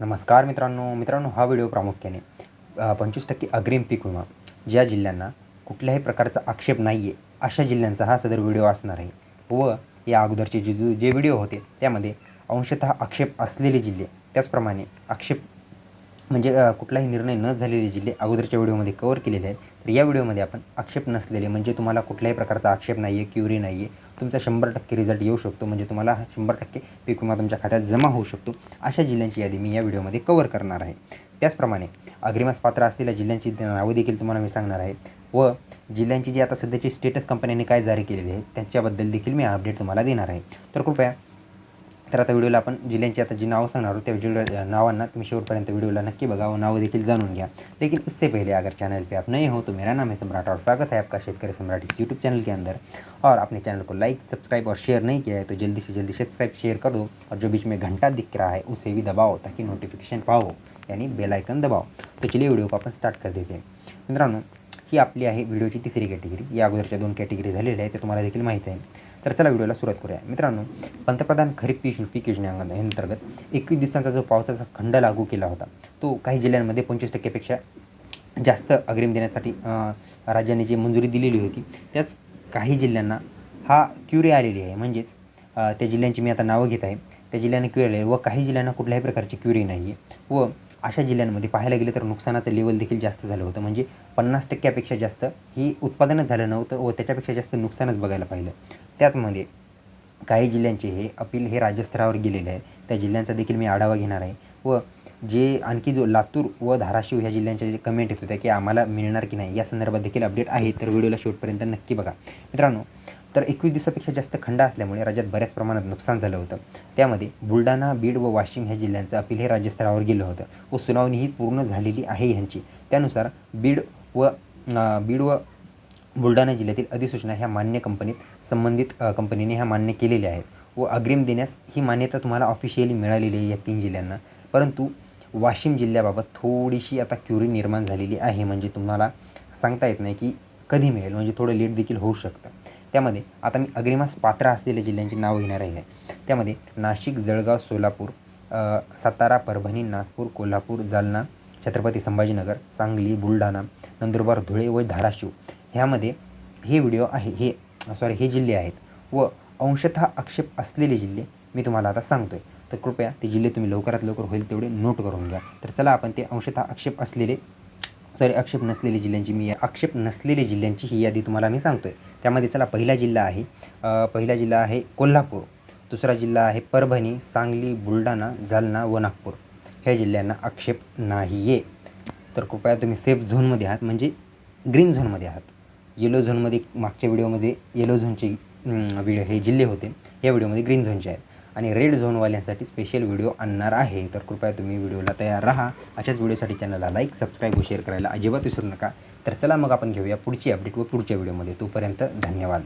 नमस्कार मित्रांनो. मित्रांनो हा व्हिडिओ प्रामुख्याने पंचवीस टक्के अग्रिम पीक विमा ज्या जिल्ह्यांना कुठल्याही प्रकारचा आक्षेप नाही आहे अशा जिल्ह्यांचा हा सदर व्हिडिओ असणार आहे. व या अगोदरचे जे जे व्हिडिओ होते त्यामध्ये अंशतः आक्षेप असलेले जिल्हे त्याचप्रमाणे आक्षेप म्हणजे कुठलाही निर्णय न झालेले जिल्हे अगोदरच्या व्हिडिओमध्ये कवर केलेले आहेत. तर या व्हिडिओमध्ये आपण आक्षेप नसलेले म्हणजे तुम्हाला कुठल्याही प्रकारचा आक्षेप नाही आहे क्युरी नाही आहे तुमचा शंभर टक्के रिझल्ट येऊ शकतो म्हणजे तुम्हाला हा शंभर टक्के पीक विमा तुमच्या खात्यात जमा होऊ शकतो अशा जिल्ह्यांची यादी मी या व्हिडिओमध्ये कवर करणार आहे. त्याचप्रमाणे अग्रिमास पात्र असलेल्या जिल्ह्यांची नावं देखील तुम्हाला मी सांगणार आहे. व जिल्ह्यांची जी आता सध्याची स्टेटस कंपन्यांनी काय जारी केलेली आहे त्यांच्याबद्दल देखील मी अपडेट तुम्हाला देणार आहे. तर कृपया तर आता व्हिडिओला आपण जिल्ह्यांची आता जी नावं सांगणार आहोत, त्या जिल्ह्या नावांना तुम्ही शेवटपर्यंत व्हिडिओला नक्की बघा, व नावं देखील जाणून घ्या. लेकिन इससे पहले अगर चैनल पे आप नए हो तो मेरा नाम है सम्राट और स्वागत है आपका शेतकरी सम्राट इस यूट्यूब चैनल के अंदर। और अपने चैनल को लाइक, सब्सक्राइब और शेयर नहीं किया है तो जल्दी से जल्दी सब्सक्राइब, शेयर कर दो, और जो बीच में घंटा दिख रहा है, उसे भी दबाओ, ताकि नोटिफिकेशन पाओ, यानी बेल आइकन दबाओ। तो चलिए व्हिडिओ को आपण स्टार्ट कर देते मित्रांनो, ही आपली आहे व्हिडिओची तिसरी कॅटेगरी या अगोदरच्या दोन कॅटेगरी झालेल्या आहेत, ते तुम्हाला देखील माहीत आहे. तर चला व्हिडिओला सुरुवात करूया. मित्रांनो पंतप्रधान खरीप पीक पीक योजनेअंतर्गत एकवीस दिवसांचा जो पावसाचा खंड लागू केला होता तो काही जिल्ह्यांमध्ये पंचवीस टक्केपेक्षा जास्त अग्रिम देण्यासाठी राज्याने राज्यांनी जी मंजुरी दिलेली होती त्याच काही जिल्ह्यांना हा क्युरी आलेली आहे. म्हणजेच त्या जिल्ह्यांची मी आता नावं घेत आहे. त्या जिल्ह्यांना क्युरी आलेली आहे व काही जिल्ह्यांना कुठल्याही प्रकारची क्युरी नाही आहे व अशा जिल्ह्यांमध्ये पाहायला गेलं तर नुकसानाचं लेवल देखील जास्त झालं होतं. म्हणजे पन्नास टक्क्यापेक्षा जास्त ही उत्पादनच झालं नव्हतं व त्याच्यापेक्षा जास्त नुकसानच बघायला पाहिलं. त्याचमध्ये काही जिल्ह्यांचे हे अपील हे राज्यस्तरावर गेलेले आहे. त्या जिल्ह्यांचा देखील मी आढावा घेणार आहे. व जे आणखी जो लातूर व धाराशिव ह्या जिल्ह्यांच्या जे कमेंट येत होत्या की आम्हाला मिळणार की नाही या संदर्भात देखील अपडेट आहे. तर व्हिडिओला शेवटपर्यंत नक्की बघा. मित्रांनो तर एकवीस दिवसापेक्षा जास्त खंड असल्यामुळे राज्यात बऱ्याच प्रमाणात नुकसान झालं होतं. त्यामध्ये बुलढाणा बीड व वाशिम ह्या जिल्ह्यांचं अपील हे राज्यस्तरावर गेलं होतं व सुनावणी ही पूर्ण झालेली आहे ह्यांची. त्यानुसार बीड व बीड व बुलढाणा जिल्ह्यातील अधिसूचना ह्या मान्य कंपनीत संबंधित कंपनीने ह्या मान्य केलेल्या आहेत व अग्रिम देण्यास ही मान्यता तुम्हाला ऑफिशियली मिळालेली आहे या तीन जिल्ह्यांना. परंतु वाशिम जिल्ह्याबाबत थोडीशी आता क्युरी निर्माण झालेली आहे. म्हणजे तुम्हाला सांगता येत नाही की कधी मिळेल. म्हणजे थोडं लेट देखील होऊ शकतं. त्यामध्ये आता मी अग्रिमास पात्र असलेल्या जिल्ह्यांची नावं घेणार आहे. त्यामध्ये नाशिक जळगाव सोलापूर सातारा परभणी नागपूर कोल्हापूर जालना छत्रपती संभाजीनगर सांगली बुलढाणा नंदुरबार धुळे व धाराशिव. ह्यामध्ये हे व्हिडिओ आहे हे सॉरी हे जिल्हे आहेत व अंशतः आक्षेप असलेले जिल्हे मी तुम्हाला आता सांगतो आहे तर कृपया ते जिल्हे तुम्ही लवकरात लवकर होईल तेवढे नोट करून घ्या. तर चला आपण ते अंशतः आक्षेप असलेले सॉरी आक्षेप नसलेल्या जिल्ह्यांची मी आक्षेप नसलेल्या जिल्ह्यांची ही यादी तुम्हाला मी सांगतो आहे त्यामध्ये चला पहिला जिल्हा आहे पहिला जिल्हा आहे कोल्हापूर. दुसरा जिल्हा आहे परभणी सांगली बुलढाणा जालना व नागपूर. ह्या जिल्ह्यांना आक्षेप नाही आहे तर कृपया तुम्ही सेफ झोनमध्ये आहात म्हणजे ग्रीन झोनमध्ये आहात. येलो झोनमध्ये मागच्या व्हिडिओमध्ये येलो झोनचे व्हिडिओ हे जिल्हे होते. या व्हिडिओमध्ये ग्रीन झोनचे आहेत. आणि रेड झोनवाल्यांसाठी स्पेशल व्हिडिओ आणणार आहे. तर कृपया तुम्ही व्हिडिओला तयार राहा. अशाच व्हिडिओसाठी चॅनलला लाईक सबस्क्राईब व शेअर करायला अजिबात विसरू नका. तर चला मग आपण घेऊया पुढची अपडेट व पुढच्या व्हिडिओमध्ये तोपर्यंत धन्यवाद.